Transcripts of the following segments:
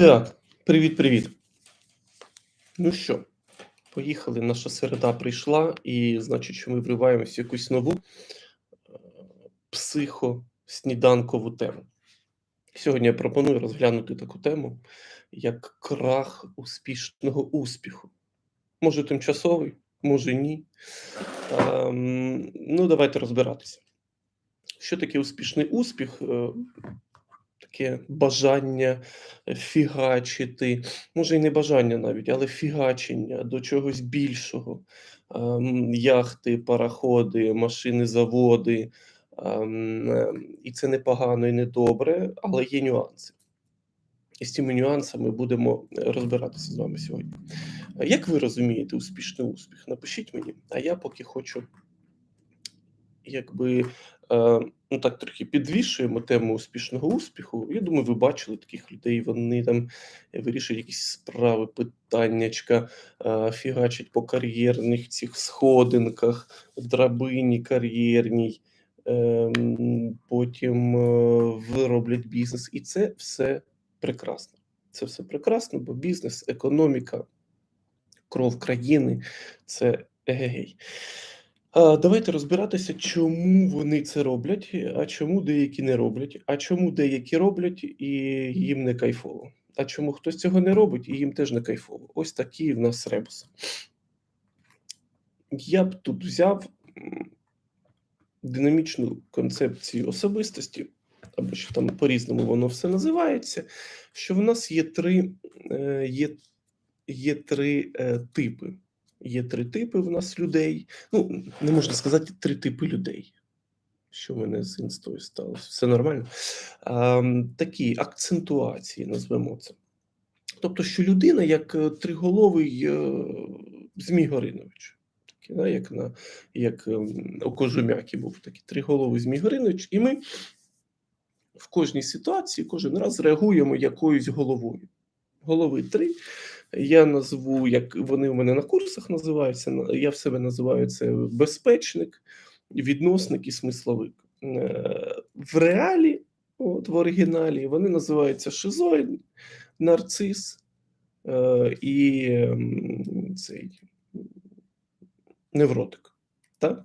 Так, привіт-привіт. Ну що, поїхали. Наша середа прийшла, і значить, що ми вриваємося в якусь нову е, психосніданкову тему. Сьогодні я пропоную розглянути таку тему, як крах успішного успіху. Може, тимчасовий, може ні. Ем, ну, давайте розбиратися. Що таке успішний успіх? Таке бажання фігачити, може, і не бажання навіть, але фігачення до чогось більшого. Ем, яхти, пароходи, машини, заводи. Ем, і це непогано і не добре, але є нюанси. І з цими нюансами будемо розбиратися з вами сьогодні. Як ви розумієте успішний успіх? Напишіть мені, а я поки хочу якби ну так трохи підвішуємо тему успішного успіху. Я думаю, ви бачили таких людей. Вони там вирішують якісь справи, питаннячка, е, фігачать по кар'єрних цих сходинках, драбині кар'єрній, е, потім е, вироблять бізнес. І це все прекрасно. Це все прекрасно, бо бізнес, економіка, кров країни це егегей. Давайте розбиратися, чому вони це роблять, а чому деякі не роблять, а чому деякі роблять і їм не кайфово. А чому хтось цього не робить і їм теж не кайфово. Ось такий в нас ребус. Я б тут взяв динамічну концепцію особистості, або що там по-різному воно все називається. Що в нас є три, е, є, є три е, типи. Є три типи в нас людей. Ну, не можна сказати три типи людей. Що в мене з інстою сталося? Все нормально. А, такі акцентуації, назвемо це. Тобто, що людина як е, триголовий е, Змій Горинович. Такий, да, як, на, як ем, у Кожум'які був такий триголовий Змій Горинович, і ми в кожній ситуації кожен раз реагуємо якоюсь головою. Голови три. Я назву, як вони у мене на курсах називаються. Я в себе називаю це безпечник, відносник і смисловик. Е, В реалі, от в оригіналі, вони називаються шизоїд, нарцис е, і ем, цей невротик. Так?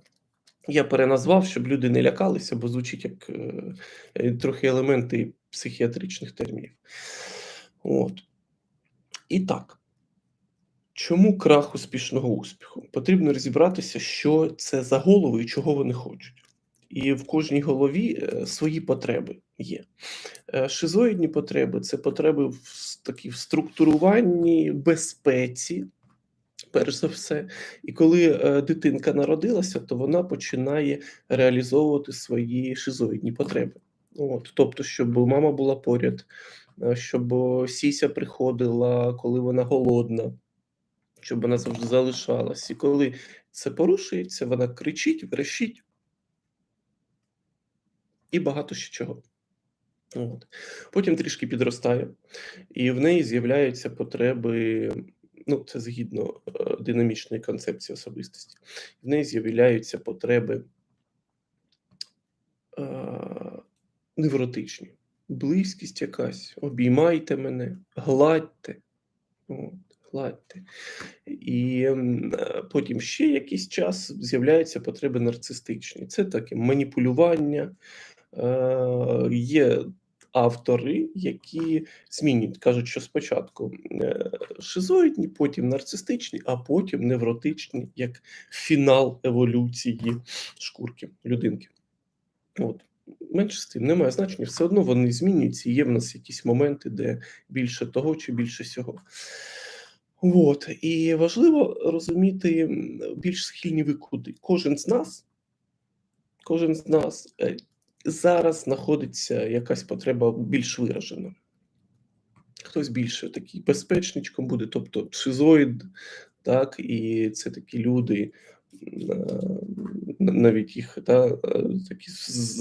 Я переназвав, щоб люди не лякалися, бо звучить як е, трохи елементи психіатричних термінів. От. І так, чому крах успішного успіху? Потрібно розібратися, що це за голови і чого вони хочуть. І в кожній голові е, свої потреби є. Е, Шизоїдні потреби це потреби в такі в структуруванні, безпеці, перш за все. І коли е, дитинка народилася, то вона починає реалізовувати свої шизоїдні потреби. От, тобто, щоб мама була поряд, щоб сіся приходила, коли вона голодна, щоб вона завжди залишалась. І коли це порушується, вона кричить, верещить і багато ще чого. От. Потім трішки підростає, і в неї з'являються потреби. Ну, це згідно е, динамічної концепції особистості. В неї з'являються потреби е, невротичні. Близькість якась, обіймайте мене, гладьте. От, гладьте. І е, потім ще якийсь час з'являються потреби нарцистичні. Це таке маніпулювання. Е, є автори, які змінюють, кажуть, що спочатку е, шизоїдні, потім нарцистичні, а потім невротичні, як фінал еволюції шкурки людинки. От. Менше з тим, немає значення, все одно вони змінюються, є в нас якісь моменти, де більше того чи більше сього. От. І важливо розуміти більш схильні ви куди. Кожен з нас, кожен з нас е, зараз знаходиться якась потреба більш виражена. Хтось більше такий безпечничком буде, тобто шизоїд, так, і це такі люди, е, навіть їх та, е, такі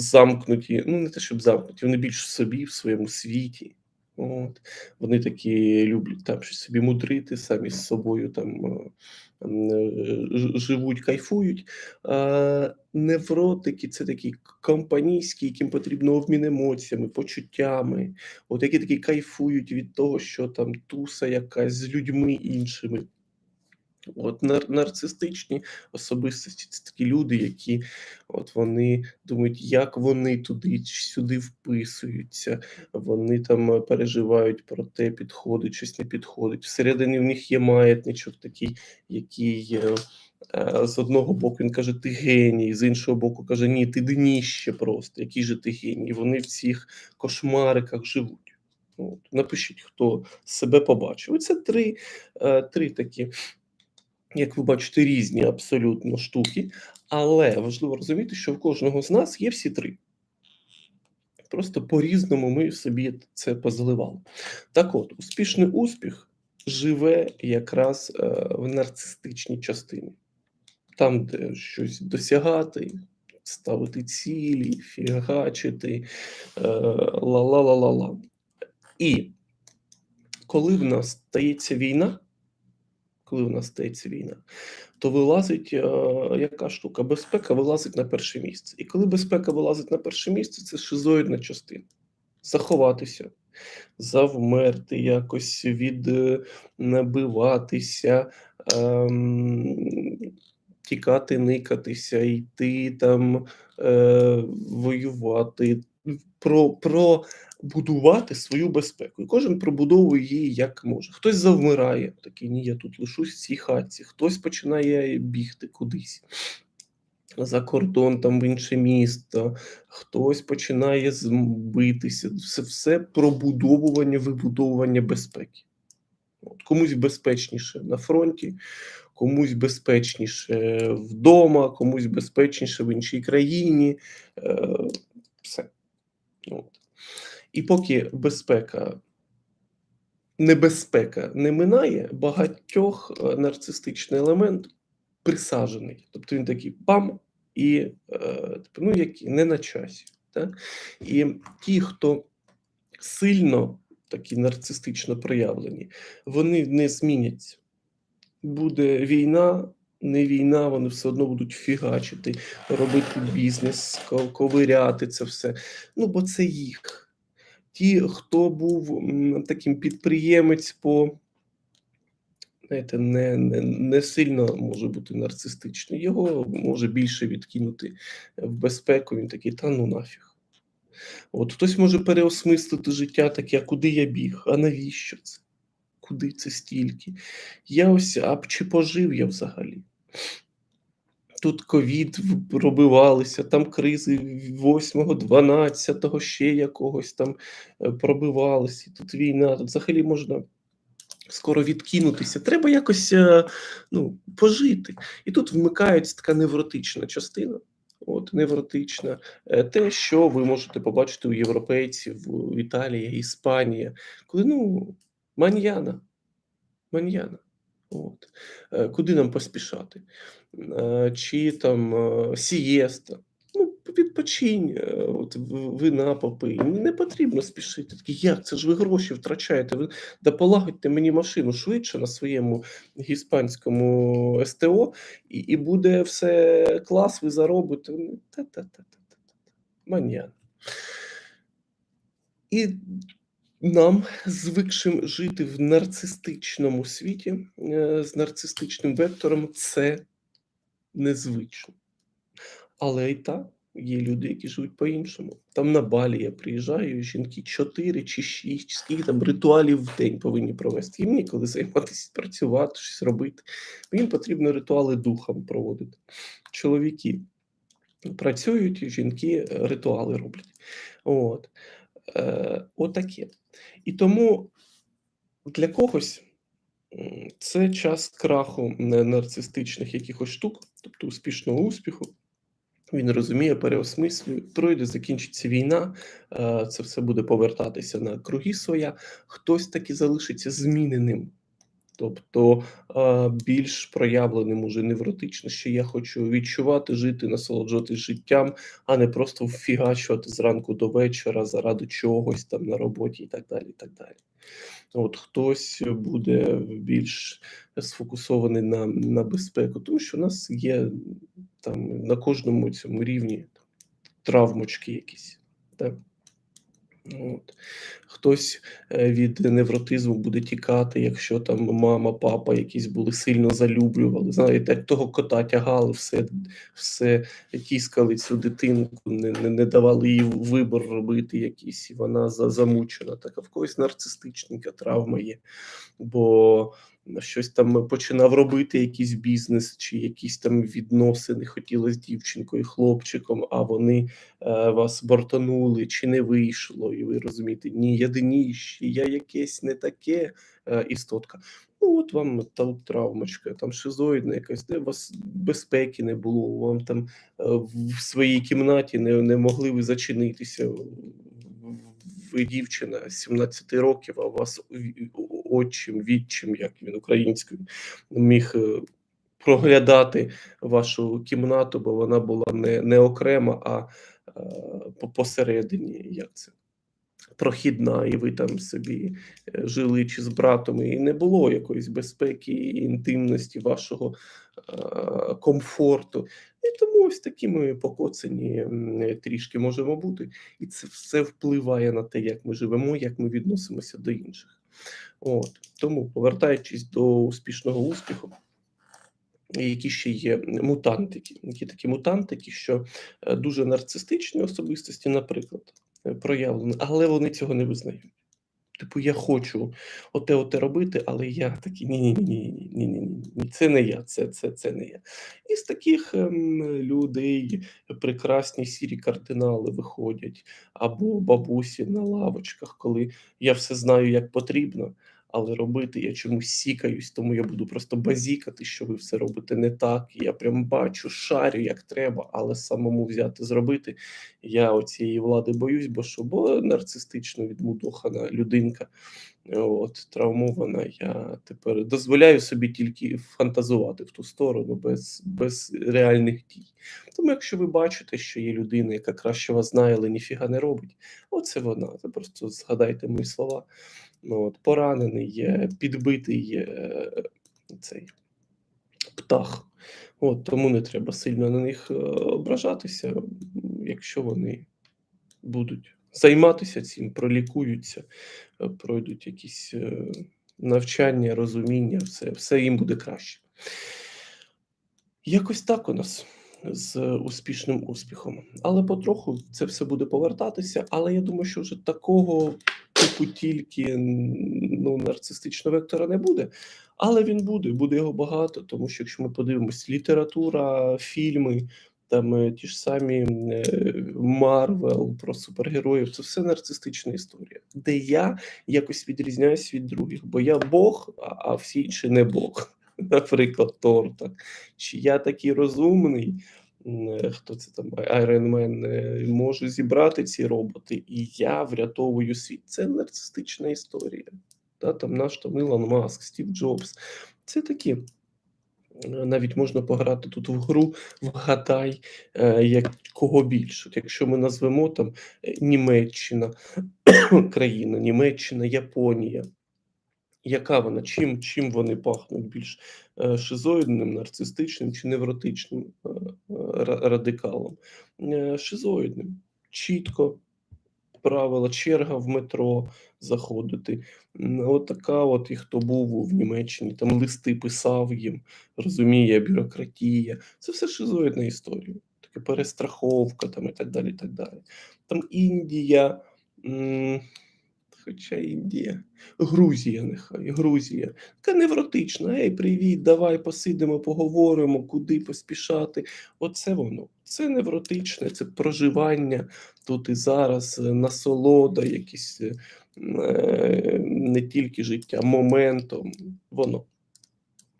замкнуті, ну не те, щоб замкнуті, вони більш собі, в своєму світі. От. Вони такі люблять там щось собі мудрити, самі з собою там е, е, живуть, кайфують. А невротики це такі компанійські, яким потрібно обмін емоціями, почуттями, от які такі кайфують від того, що там туса якась з людьми іншими. От нар нарцистичні особистості це такі люди, які от вони думають, як вони туди сюди вписуються. Вони там е, переживають про те, підходить, щось не підходить. Всередині в них є маятничок такий, який е, е, з одного боку він каже, ти геній, з іншого боку каже, ні, ти дніще просто, який же ти геній. Вони в цих кошмариках живуть. От. Напишіть, хто себе побачив. Оце три, е, три такі як ви бачите, різні абсолютно штуки, але важливо розуміти, що в кожного з нас є всі три. Просто по-різному ми собі це позаливали. Так от, успішний успіх живе якраз е, в нарцистичній частині, там, де щось досягати, ставити цілі, фігачити, е, ла-ла-ла-ла-ла. І коли в нас стається війна, коли в нас стається війна, то вилазить е, яка штука? Безпека вилазить на перше місце. І коли безпека вилазить на перше місце, це шизоїдна частина. Заховатися, завмерти, якось віднабиватися, ем, тікати, никатися, йти там, е, воювати, про, про будувати свою безпеку. І кожен пробудовує її як може. Хтось завмирає, такий ні, я тут лишусь в цій хатці, хтось починає бігти кудись. За кордон, там в інше місто, хтось починає збитися. Все, все пробудовування, вибудовування безпеки. От, комусь безпечніше на фронті, комусь безпечніше вдома, комусь безпечніше в іншій країні. Е, все. От. І поки безпека, небезпека не минає, багатьох е, нарцистичний елемент присаджений. Тобто він такий пам, і е, типу, ну, які не на часі. Так? І ті, хто сильно такі нарцистично проявлені, вони не зміняться. Буде війна, не війна, вони все одно будуть фігачити, робити бізнес, ковиряти це все. Ну, бо це їх. Ті, хто був таким підприємець по знаєте, не, не, не сильно може бути нарцистичний. Його може більше відкинути в безпеку. Він такий, та ну нафіг. От хтось може переосмислити життя таке, а куди я біг? А навіщо це? Куди це стільки? Я ось, а чи пожив я взагалі? Тут ковід пробивалися, там кризи 8-го, 12-го, ще якогось там е, пробивалися. Тут війна, тут взагалі можна скоро відкинутися. Треба якось е, ну, пожити. І тут вмикається така невротична частина. От, невротична, Е, те, що ви можете побачити у європейців, у Італії, Іспанія, коли ну, маньяна, маньяна. От. Куди нам поспішати? Е, Чи там е, сієста? Ну, відпочинь, е, от вина попий. Не потрібно спішити. Такі, як це ж ви гроші втрачаєте? Ви да полагодьте мені машину швидше на своєму іспанському СТО, і, і буде все клас, ви заробите. Маньян. І нам, звикшим жити в нарцистичному світі, з нарцистичним вектором, це незвично. Але і так, є люди, які живуть по-іншому. Там на Балі я приїжджаю, жінки 4 чи 6, чи скільки там ритуалів в день повинні провести. Їм ніколи займатися, працювати, щось робити. Їм потрібно ритуали духом проводити. Чоловіки працюють, жінки е, ритуали роблять. От. Е, отаке. І тому для когось це час краху нарцистичних якихось штук, тобто успішного успіху. Він розуміє, переосмислює, пройде, закінчиться війна, е, це все буде повертатися на круги своя. Хтось таки залишиться зміненим, Тобто більш проявленим уже невротично, що я хочу відчувати, жити, насолоджуватись життям, а не просто вфігачувати зранку до вечора заради чогось там на роботі і так далі. і так далі. От Хтось буде більш сфокусований на на безпеку, тому що у нас є там на кожному цьому рівні травмочки якісь. Так? От. Хтось е, від невротизму буде тікати, якщо там мама, папа якісь були сильно залюблювали. Знаєте, як того кота тягали, все все тіскали цю дитинку, не не, не давали їй вибор робити якийсь, і вона замучена. Так, а в когось нарцистичненька травма є. Бо щось там починав робити якийсь бізнес чи якісь там відносини хотіли з дівчинкою, хлопчиком, а вони е, вас бортанули чи не вийшло, і ви розумієте, ні, я деніші, я якесь не таке е, істотка. Ну, от вам та травмочка, там шизоїдна якась, де у вас безпеки не було, вам там е, в своїй кімнаті не, не могли ви зачинитися ви дівчина 17 років, а у вас отчим, відчим, як він українською, міг е, проглядати вашу кімнату, бо вона була не не окрема, а е, посередині. як це? Прохідна, і ви там собі е, жили чи з братом, і не було якоїсь безпеки інтимності вашого е, комфорту. І тому ось такі ми покоцані трішки можемо бути, і це все впливає на те, як ми живемо, як ми відносимося до інших. От. Тому, повертаючись до успішного успіху, які ще є мутантики, які такі мутантики, що е, дуже нарцистичні особистості, наприклад, е, проявлені, але вони цього не визнають. Типу, я хочу оте оте робити, але я такий ні-ні-ні, ні ні ні це не я, це це, це не я. І з таких ем, людей прекрасні сірі кардинали виходять, або бабусі на лавочках, коли я все знаю як потрібно, але робити я чомусь сікаюсь, тому я буду просто базікати, що ви все робите не так. Я прям бачу, шарю, як треба, але самому взяти зробити. Я оцієї влади боюсь, бо що бо нарцистично відмудохана людинка. От травмована. Я тепер дозволяю собі тільки фантазувати в ту сторону без без реальних дій. Тому, якщо ви бачите, що є людина, яка краще вас знає, але ніфіга не робить, оце вона. Це просто згадайте мої слова. Ну, от, Поранений, підбитий е, цей птах. От, Тому не треба сильно на них е, ображатися, якщо вони будуть займатися цим, пролікуються, е, пройдуть якісь навчання, розуміння, все, все їм буде краще. Якось так у нас з успішним успіхом. Але потроху це все буде повертатися. Але я думаю, що вже такого типу тільки ну, нарцистичного вектора не буде. Але він буде, буде його багато, тому що якщо ми подивимось, література, фільми, там е, ті ж самі Марвел про супергероїв, це все нарцистична історія, де я якось відрізняюсь від других, бо я Бог, а всі інші не Бог. Наприклад, Тор, так. Чи я такий розумний, Е, хто це там е, можу зібрати ці роботи, і я врятовую світ. Це нарцистична історія. Та, Там наш там Ілон Маск, Стів Джобс. Це такі. Е, навіть можна пограти тут в гру, вгадай, як кого більше. Якщо ми назвемо там Німеччина, країна, Німеччина, Японія, яка вона? Чим чим вони пахнуть більш е, шизоїдним, нарцистичним чи невротичним е, радикалом? Е, шизоїдним. Чітко правила, черга в метро заходити. От така от і хто був в Німеччині, там листи писав їм, розуміє, бюрократія. Це все шизоїдна історія. Таке перестраховка там і так далі. і так далі. Там Індія. Хоча Індія, Грузія, нехай, Грузія. Така невротична. Ей, привіт, давай посидимо, поговоримо, куди поспішати. Оце воно. Це невротичне, це проживання тут і зараз, е, насолода, якісь е, не тільки життя, моментом. Воно.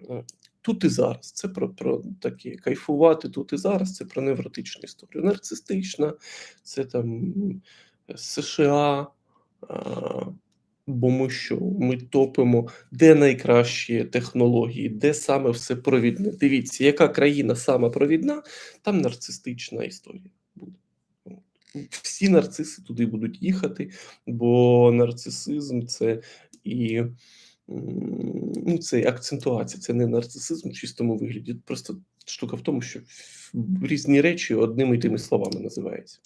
Е, тут і зараз. Це про про таке кайфувати тут і зараз. Це про невротичну історію. Нарцистична, це там США Бо ми що? Ми топимо, де найкращі технології, де саме все провідне. Дивіться, яка країна сама провідна, там нарцистична історія буде. Всі нарциси туди будуть їхати, бо нарцисизм це і ну, це акцентуація, це не нарцисизм в чистому вигляді. Просто штука в тому, що різні речі одними і тими словами називаються.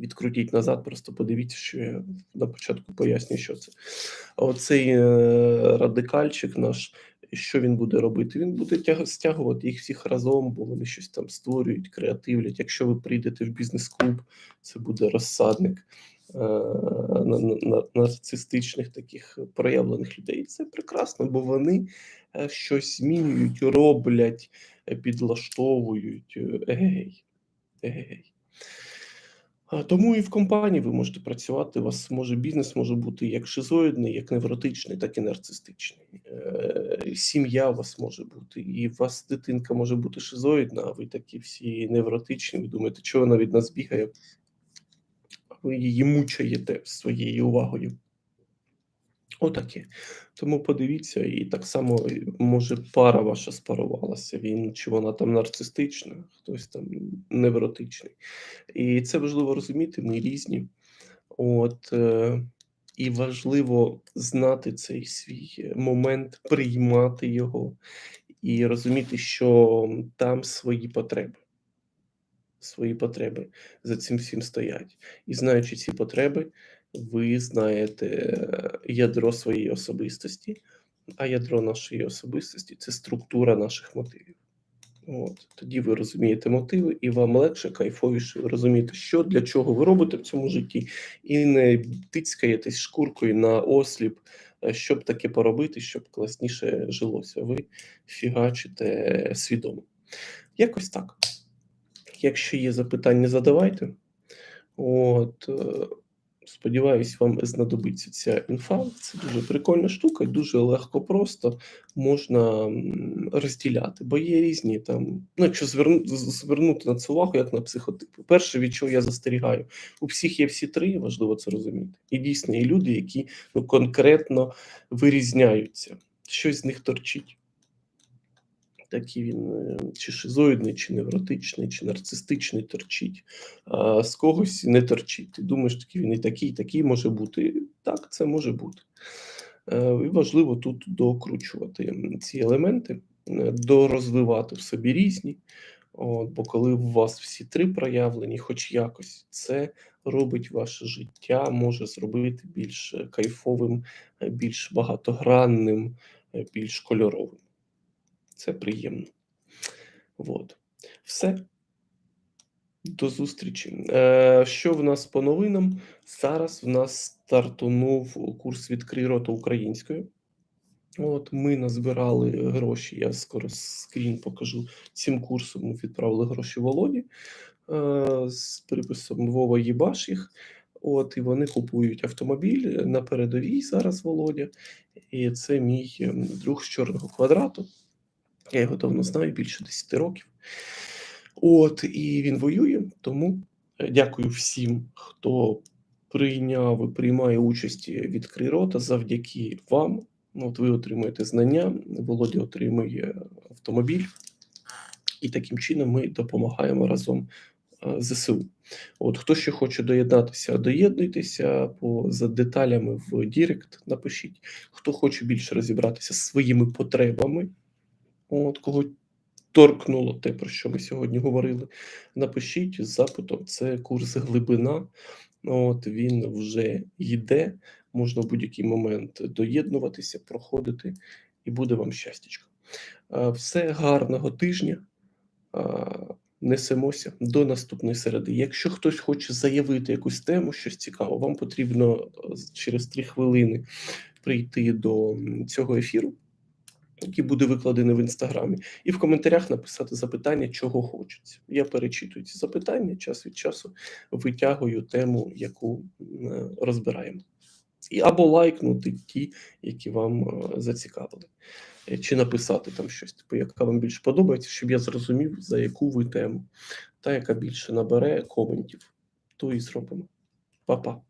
Відкрутіть назад, просто подивіться, що я на початку пояснюю, що це. Оцей е, радикальчик наш, що він буде робити? Він буде тяг- стягувати їх всіх разом, бо вони щось там створюють, креативлять. Якщо ви прийдете в бізнес-клуб, це буде розсадник е, на- на- на- нарцистичних таких проявлених людей. Це прекрасно, бо вони е, щось змінюють, роблять, підлаштовують. Е, Егегей. Тому і в компанії ви можете працювати. У вас може бізнес може бути як шизоїдний, як невротичний, так і нарцистичний. Е, Сім'я у вас може бути, і у вас дитинка може бути шизоїдна, а ви такі всі невротичні. Ви думаєте, чого вона від нас бігає? Ви її мучаєте своєю увагою. Отаке. Тому подивіться, і так само е, може пара ваша спарувалася. Він чи вона там нарцистична, хтось там невротичний. І це важливо розуміти, ми різні. От, е, і важливо знати цей свій момент, приймати його і розуміти, що там свої потреби. Свої потреби за цим всім стоять. І знаючи ці потреби, ви знаєте е, ядро своєї особистості, а ядро нашої особистості це структура наших мотивів. От тоді ви розумієте мотиви, і вам легше, кайфовіше. Ви розумієте, що для чого ви робите в цьому житті, і не тицькаєтесь шкуркою на осліп, е, щоб таке поробити, щоб класніше жилося. Ви фігачите свідомо. Якось так. Якщо є запитання, задавайте. От, е, сподіваюсь, вам знадобиться ця інфа. Це дуже прикольна штука, дуже легко, просто можна розділяти, бо є різні там. Ну, якщо зверну, звернути на це увагу, як на психотипи. Перше, від чого я застерігаю, у всіх є всі три, важливо це розуміти. І дійсно є люди, які ну, конкретно вирізняються, щось з них торчить. Такий він е, чи шизоїдний, чи невротичний, чи нарцистичний торчить, а з когось не торчить. Ти думаєш, такий він і такий, і такий може бути. Так, це може бути. Е, І важливо тут докручувати ці елементи, е, дорозвивати в собі різні. От, бо коли у вас всі три проявлені, хоч якось, це робить ваше життя, може зробити більш кайфовим, більш багатогранним, більш кольоровим. Це приємно. Вот. Все. До зустрічі. Е, що в нас по новинам? Зараз в нас стартунув курс «Відкрий рота українською. От ми назбирали гроші. Я скоро скрін покажу. Цим курсом ми відправили гроші Володі е, з приписом Вова їбаш їх. От, і вони купують автомобіль на передовій зараз Володя. І це мій ем, друг з чорного квадрату. Я його давно знаю, більше 10 років. От, і він воює. Тому е, дякую всім, хто прийняв і приймає участь відкрий рота. Завдяки вам. От ви отримуєте знання, Володя отримує автомобіль, і таким чином ми допомагаємо разом е, ЗСУ. От хто ще хоче доєднатися, доєднуйтеся по за деталями в Дірект. Напишіть. Хто хоче більше розібратися зі своїми потребами, от кого торкнуло те, про що ми сьогодні говорили. Напишіть з запитом. Це курс глибина. От він вже йде. Можна в будь-який момент доєднуватися, проходити, і буде вам щастячко. Все гарного тижня. Несемося до наступної середи. Якщо хтось хоче заявити якусь тему, щось цікаве, вам потрібно е, через три хвилини прийти до цього ефіру, який буде викладений в інстаграмі, і в коментарях написати запитання, чого хочеться. Я перечитую ці запитання час від часу, витягую тему, яку е, розбираємо. І або лайкнути ті, які вам е, зацікавили, Е, чи написати там щось, типу, яка вам більше подобається, щоб я зрозумів, за яку ви тему, та яка більше набере коментів, то і зробимо. Па-па.